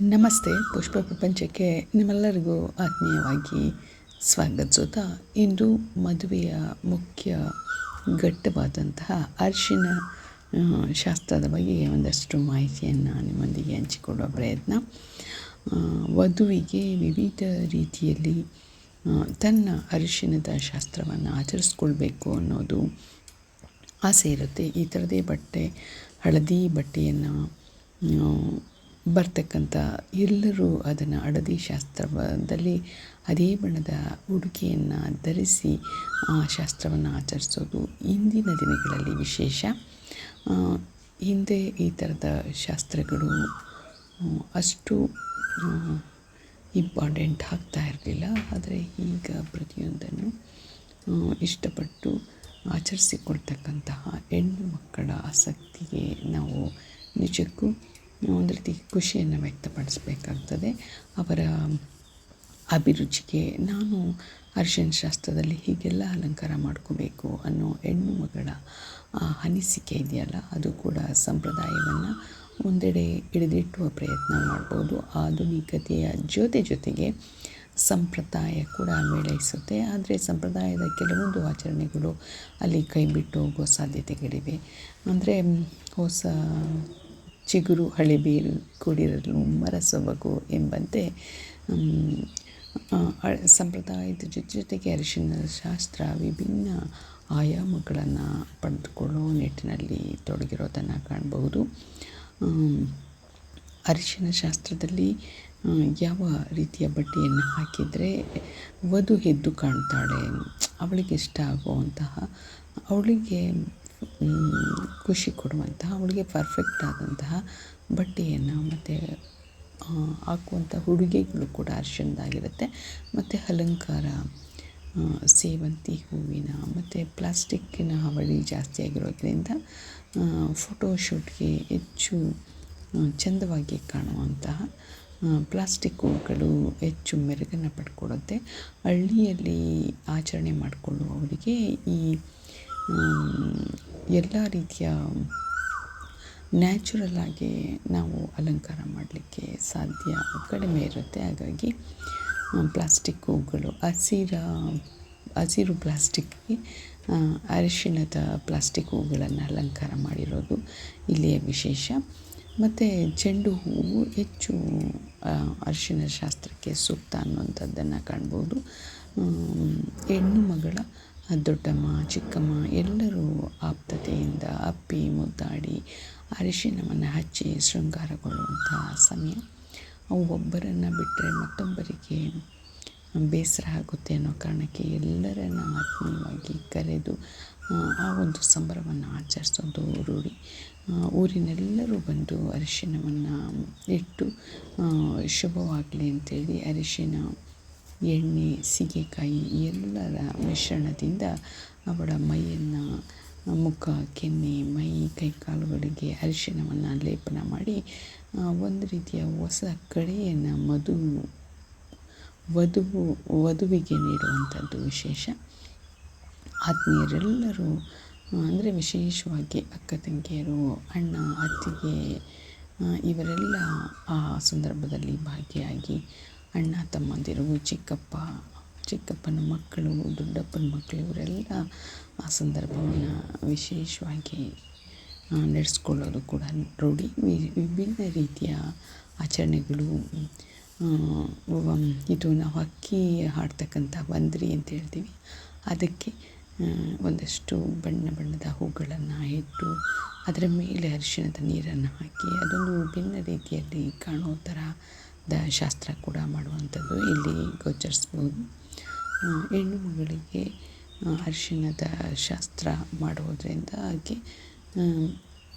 ನಮಸ್ತೆ, ಪುಷ್ಪ ಪ್ರಪಂಚಕ್ಕೆ ನಿಮ್ಮೆಲ್ಲರಿಗೂ ಆತ್ಮೀಯವಾಗಿ ಸ್ವಾಗತಿಸುತ್ತಾ ಇಂದು ಮದುವೆಯ ಮುಖ್ಯ ಘಟ್ಟವಾದಂತಹ ಅರಿಶಿನ ಶಾಸ್ತ್ರದ ಬಗ್ಗೆ ಒಂದಷ್ಟು ಮಾಹಿತಿಯನ್ನು ನಿಮ್ಮೊಂದಿಗೆ ಹಂಚಿಕೊಳ್ಳುವ ಪ್ರಯತ್ನ. ವಧುವಿಗೆ ವಿವಿಧ ರೀತಿಯಲ್ಲಿ ತನ್ನ ಅರಿಶಿನದ ಶಾಸ್ತ್ರವನ್ನು ಆಚರಿಸ್ಕೊಳ್ಬೇಕು ಅನ್ನೋದು ಆಸೆ ಇರುತ್ತೆ. ಈ ಥರದೇ ಬಟ್ಟೆ, ಹಳದಿ ಬಟ್ಟೆಯನ್ನು ಬರ್ತಕ್ಕಂಥ ಎಲ್ಲರೂ ಅದನ್ನು ಅಡದಿ ಶಾಸ್ತ್ರದಲ್ಲಿ ಅದೇ ಬಣ್ಣದ ಉಡುಗೆಯನ್ನು ಧರಿಸಿ, ಆ ಶಾಸ್ತ್ರವನ್ನು ಆಚರಿಸೋದು ಇಂದಿನ ದಿನಗಳಲ್ಲಿ ವಿಶೇಷ. ಹಿಂದೆ ಈ ಥರದ ಶಾಸ್ತ್ರಗಳು ಅಷ್ಟು ಇಂಪಾರ್ಟೆಂಟ್ ಆಗ್ತಾ ಇರಲಿಲ್ಲ. ಆದರೆ ಈಗ ಪ್ರತಿಯೊಂದನ್ನು ಇಷ್ಟಪಟ್ಟು ಆಚರಿಸಿಕೊಳ್ತಕ್ಕಂತಹ ಹೆಣ್ಣು ಮಕ್ಕಳ ಆಸಕ್ತಿಗೆ ನಾವು ನಿಜಕ್ಕೂ ಒಂದು ರೀತಿ ಖುಷಿಯನ್ನು ವ್ಯಕ್ತಪಡಿಸಬೇಕಾಗ್ತದೆ. ಅವರ ಅಭಿರುಚಿಗೆ ನಾನು ಅರಿಶಿನ ಶಾಸ್ತ್ರದಲ್ಲಿ ಹೀಗೆಲ್ಲ ಅಲಂಕಾರ ಮಾಡ್ಕೋಬೇಕು ಅನ್ನೋ ಹೆಣ್ಣು ಮಗಳ ಅನಿಸಿಕೆ ಇದೆಯಲ್ಲ, ಅದು ಕೂಡ ಸಂಪ್ರದಾಯವನ್ನು ಒಂದೆಡೆ ಹಿಡಿದಿಟ್ಟುವ ಪ್ರಯತ್ನ ಮಾಡ್ಬೋದು. ಆಧುನಿಕತೆಯ ಜೊತೆ ಜೊತೆಗೆ ಸಂಪ್ರದಾಯ ಕೂಡ ಮೇಳೈಸುತ್ತೆ. ಆದರೆ ಸಂಪ್ರದಾಯದ ಕೆಲವೊಂದು ಆಚರಣೆಗಳು ಅಲ್ಲಿ ಕೈ ಬಿಟ್ಟು ಹೋಗೋ ಸಾಧ್ಯತೆಗಳಿವೆ. ಅಂದರೆ ಹೊಸ ಚಿಗುರು ಹಳಿಬೀರು ಕೂಡಿರಲು ಮರಸೊಬಗು ಎಂಬಂತೆ ಸಂಪ್ರದಾಯದ ಜೊತೆ ಜೊತೆಗೆ ಅರಿಶಿನ ಶಾಸ್ತ್ರ ವಿಭಿನ್ನ ಆಯಾಮಗಳನ್ನು ಪಡೆದುಕೊಳ್ಳೋ ನಿಟ್ಟಿನಲ್ಲಿ ತೊಡಗಿರೋದನ್ನು ಕಾಣಬಹುದು. ಅರಿಶಿನ ಶಾಸ್ತ್ರದಲ್ಲಿ ಯಾವ ರೀತಿಯ ಬಟ್ಟೆಯನ್ನು ಹಾಕಿದರೆ ವಧು ಎದ್ದು ಕಾಣ್ತಾಳೆ, ಅವಳಿಗೆ ಇಷ್ಟ ಆಗುವಂತಹ, ಅವಳಿಗೆ ಖುಷಿ ಕೊಡುವಂತಹ, ಅವಳಿಗೆ ಪರ್ಫೆಕ್ಟ್ ಆದಂತಹ ಬಟ್ಟೆಯನ್ನು ಮತ್ತು ಹಾಕುವಂಥ ಉಡುಗೆಗಳು ಕೂಡ ಅರಿಶಿಣದಾಗಿರುತ್ತೆ. ಮತ್ತು ಅಲಂಕಾರ ಸೇವಂತಿ ಹೂವಿನ, ಮತ್ತು ಪ್ಲಾಸ್ಟಿಕ್ಕಿನ ಹಾವಳಿ ಜಾಸ್ತಿ ಆಗಿರೋದ್ರಿಂದ ಫೋಟೋಶೂಟ್ಗೆ ಹೆಚ್ಚು ಚಂದವಾಗಿ ಕಾಣುವಂತಹ ಪ್ಲಾಸ್ಟಿಕ್ ಹೂಗಳು ಹೆಚ್ಚು ಮೆರುಗನ್ನು ಪಡ್ಕೊಡುತ್ತೆ. ಹಳ್ಳಿಯಲ್ಲಿ ಆಚರಣೆ ಮಾಡಿಕೊಳ್ಳುವವರಿಗೆ ಈ ಎಲ್ಲ ರೀತಿಯ ನ್ಯಾಚುರಲ್ ಆಗಿ ನಾವು ಅಲಂಕಾರ ಮಾಡಲಿಕ್ಕೆ ಸಾಧ್ಯ ಕಡಿಮೆ ಇರುತ್ತೆ. ಹಾಗಾಗಿ ಪ್ಲಾಸ್ಟಿಕ್ ಹೂಗಳು, ಹಸಿರ, ಹಸಿರು ಪ್ಲಾಸ್ಟಿಕ್ಗೆ ಅರಿಶಿಣದ ಪ್ಲಾಸ್ಟಿಕ್ ಹೂಗಳನ್ನು ಅಲಂಕಾರ ಮಾಡಿರೋದು ಇಲ್ಲಿಯ ವಿಶೇಷ. ಮತ್ತು ಚೆಂಡು ಹೂವು ಹೆಚ್ಚು ಅರಿಶಿಣ ಶಾಸ್ತ್ರಕ್ಕೆ ಸೂಕ್ತ ಅನ್ನುವಂಥದ್ದನ್ನು ಕಾಣ್ಬೋದು. ಹೆಣ್ಣು ಮಗಳ ದೊಡ್ಡಮ್ಮ ಚಿಕ್ಕಮ್ಮ ಎಲ್ಲರೂ ಆಪ್ತತೆಯಿಂದ ಅಪ್ಪಿ ಮುದ್ದಾಡಿ ಅರಿಶಿಣವನ್ನು ಹಚ್ಚಿ ಶೃಂಗಾರಗೊಳ್ಳುವಂತಹ ಸಮಯ. ಅವು ಒಬ್ಬರನ್ನು ಬಿಟ್ಟರೆ ಮತ್ತೊಬ್ಬರಿಗೆ ಬೇಸರ ಆಗುತ್ತೆ ಅನ್ನೋ ಕಾರಣಕ್ಕೆ ಎಲ್ಲರನ್ನು ಆತ್ಮೀಯವಾಗಿ ಕರೆದು ಆ, ಒಂದು ಸಂಭ್ರಮವನ್ನು ಆಚರಿಸೋದು ರೂಢಿ. ಊರಿನೆಲ್ಲರೂ ಬಂದು ಅರಿಶಿಣವನ್ನು ಇಟ್ಟು ಶುಭವಾಗಲಿ ಅಂತೇಳಿ ಅರಿಶಿಣ ಎಣ್ಣೆ, ಸೀಗೆಕಾಯಿ ಎಲ್ಲರ ಮಿಶ್ರಣದಿಂದ ಅವಳ ಮೈಯನ್ನು, ಮುಖ, ಕೆನ್ನೆ, ಮೈ ಕಾಲುಗಳಿಗೆ ಅರಿಶಿಣವನ್ನು ಲೇಪನ ಮಾಡಿ ಒಂದು ರೀತಿಯ ಹೊಸ ಕಳೆಯನ್ನು ಮಧು ವಧುವು ವಧುವಿಗೆ ನೀಡುವಂಥದ್ದು ವಿಶೇಷ. ಆತ್ಮೀಯರೆಲ್ಲರೂ ಅಂದರೆ ವಿಶೇಷವಾಗಿ ಅಕ್ಕ, ತಂಗಿಯರು, ಅಣ್ಣ, ಅತ್ತಿಗೆ ಇವರೆಲ್ಲ ಆ ಸಂದರ್ಭದಲ್ಲಿ ಭಾಗಿಯಾಗಿ ಅಣ್ಣ, ತಮ್ಮಂದಿರು, ಚಿಕ್ಕಪ್ಪ, ಚಿಕ್ಕಪ್ಪನ ಮಕ್ಕಳು, ದೊಡ್ಡಪ್ಪನ ಮಕ್ಕಳು, ಇವರೆಲ್ಲ ಆ ಸಂದರ್ಭವನ್ನು ವಿಶೇಷವಾಗಿ ನಡೆಸ್ಕೊಳ್ಳೋದು ಕೂಡ ರೂಢಿ. ವಿಭಿನ್ನ ರೀತಿಯ ಆಚರಣೆಗಳು ಇದು ನಾವು ಅಕ್ಕಿ ಹಾಡ್ತಕ್ಕಂಥ ಬಂದ್ರಿ ಅಂತ ಹೇಳ್ತೀವಿ. ಅದಕ್ಕೆ ಒಂದಷ್ಟು ಬಣ್ಣ ಬಣ್ಣದ ಹೂಗಳನ್ನು ಇಟ್ಟು, ಅದರ ಮೇಲೆ ಅರಿಶಿಣದ ನೀರನ್ನು ಹಾಕಿ, ಅದೊಂದು ವಿಭಿನ್ನ ರೀತಿಯಲ್ಲಿ ಕಾಣೋ ಥರದ ಶಾಸ್ತ್ರ ಕೂಡ ಮಾಡುವಂಥದ್ದು. ಇಲ್ಲಿ ಗೋಚರಿಸ್ಬೋದು ಹೆಣ್ಣು ಮಗಳಿಗೆ ಅರಿಶಿಣದ ಶಾಸ್ತ್ರ ಮಾಡೋದ್ರಿಂದ ಆಕೆ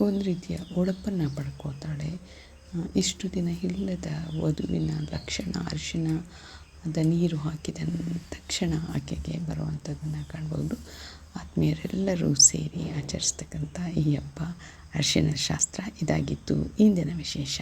ಒಂದು ರೀತಿಯ ಹೊಳಪನ್ನು ಪಡ್ಕೋತಾಳೆ. ಇಷ್ಟು ದಿನ ಇಲ್ಲದ ವಧುವಿನ ಲಕ್ಷಣ, ಅರಿಶಿಣ ಅದ ನೀರು ಹಾಕಿದ ತಕ್ಷಣ ಆಕೆಗೆ ಬರುವಂಥದ್ದನ್ನು ಕಾಣ್ಬೋದು. ಆತ್ಮೀಯರೆಲ್ಲರೂ ಸೇರಿ ಆಚರಿಸ್ತಕ್ಕಂಥ ಈ ಹಬ್ಬ ಅರಿಶಿಣ ಶಾಸ್ತ್ರ ಇದಾಗಿತ್ತು. ಇಂದಿನ ವಿಶೇಷ.